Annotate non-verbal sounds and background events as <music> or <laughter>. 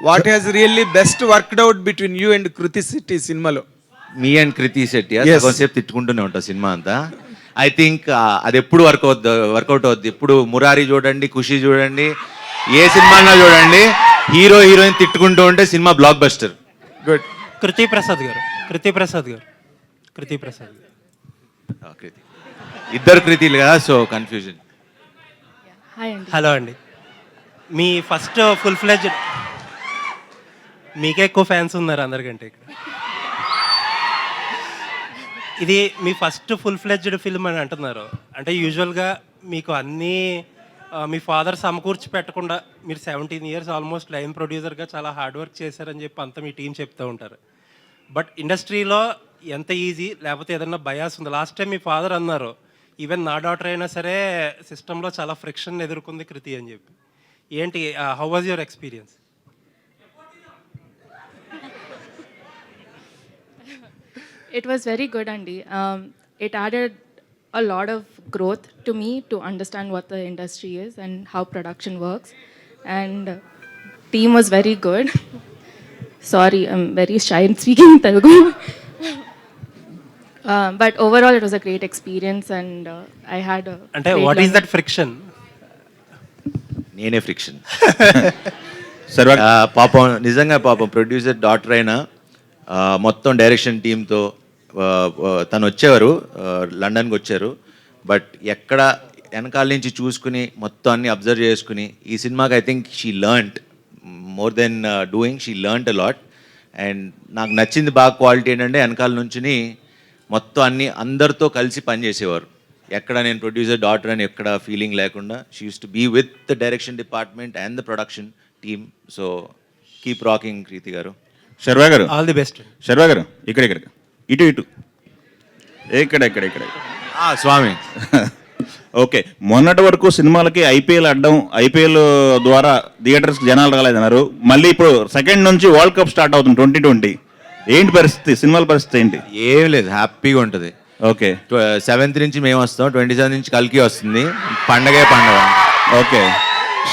What has really best worked out between you and Krithi Shetty సినిమాలో? మీ and Kriti Shetty Yes. కొంతసేపు తిట్టుకుంటూనే ఉంటా cinema అంతా. ఐ థింక్ అది ఎప్పుడు వర్క్ అవుద్ది వర్కౌట్ అవుద్ది? ఇప్పుడు మురారి చూడండి ఖుషి చూడండి ఏ సినిమానా చూడండి హీరో హీరోయిన్ తిట్టుకుంటూ ఉంటే సినిమా బ్లాక్ బస్టర్ గుడ్ కృతి ప్రసాద్ గారు కృతి ప్రసాద్ గారు కృతి ప్రసాద్ గారు. కృతి. ఇద్దరు కృతిలు కదా సో కన్ఫ్యూజన్ హాయ్ అండి. హలో అండి. మీ ఫస్ట్ ఫుల్ ఫ్లెజ్ మీకే ఎక్కువ ఫ్యాన్స్ ఉన్నారు అందరికంటే ఇక్కడ. ఇది మీ ఫస్ట్ ఫుల్ ఫ్లెడ్జ్డ్ ఫిల్మ్ అని అంటున్నారు. అంటే యూజువల్గా మీకు అన్నీ మీ ఫాదర్ సమకూర్చి పెట్టకుండా మీరు సెవెంటీన్ ఇయర్స్ ఆల్మోస్ట్ లైన్ ప్రొడ్యూసర్గా చాలా హార్డ్ వర్క్ చేశారని చెప్పి అంతా మీ టీం చెప్తూ ఉంటారు. బట్ ఇండస్ట్రీలో ఎంత ఈజీ లేకపోతే ఏదన్నా బయాస్ ఉంది? లాస్ట్ టైం మీ ఫాదర్ అన్నారు ఈవెన్ నా డాటర్ అయినా సరే సిస్టంలో చాలా ఫ్రిక్షన్ ఎదుర్కొంది కృతి అని చెప్పి. ఏంటి how was your experience It was very good, Andy. Um, it added a lot of growth to me to understand what the industry is and how production works. And uh, team was very good. <laughs> Sorry, I'm very shy in speaking in Telugu. <laughs> <laughs> Uh, but overall, it was a great experience, and uh, I had a. అంటే great what is learning. That friction నేనే friction సర్వ పాపం నిజంగా పాపం producer doctor అయినా ఆ, మొత్తం direction టీంతో తను వచ్చేవారు లండన్కి వచ్చారు. బట్ ఎక్కడ వెనకాల నుంచి చూసుకుని మొత్తం అన్ని అబ్జర్వ్ చేసుకుని ఈ సినిమాకి I think she learnt more than doing she learnt a lot. And నాకు నచ్చింది బాగా క్వాలిటీ ఏంటంటే వెనకాల నుంచుని మొత్తం అన్ని అందరితో కలిసి పనిచేసేవారు ఎక్కడ నేను ప్రొడ్యూసర్ డాటర్ అని ఎక్కడ ఫీలింగ్ లేకుండా she use to be with the direction department and the production team. So keep rocking Preethi garu. Sharwa garu? All the best Sharwa గారు ఇక్కడ ఇక్కడ ఇటు ఇటు. ఇక్కడ ఇక్కడ ఇక్కడ ఆ, స్వామి. <laughs> ఓకే. మొన్నటి వరకు సినిమాలకి ఐపీఎల్ అడ్డం ఐపీఎల్ ద్వారా థియేటర్స్కి జనాలు రాలేదన్నారు. మళ్ళీ ఇప్పుడు సెకండ్ నుంచి వరల్డ్ కప్ స్టార్ట్ అవుతుంది ట్వంటీ ట్వంటీ. ఏంటి పరిస్థితి? సినిమాల పరిస్థితి ఏంటి? ఏం లేదు హ్యాపీగా ఉంటుంది. ఓకే. సెవెంత్ నుంచి మేము వస్తాం ట్వంటీ సెవెన్ నుంచి కల్కి వస్తుంది. పండగే పండగ. ఓకే.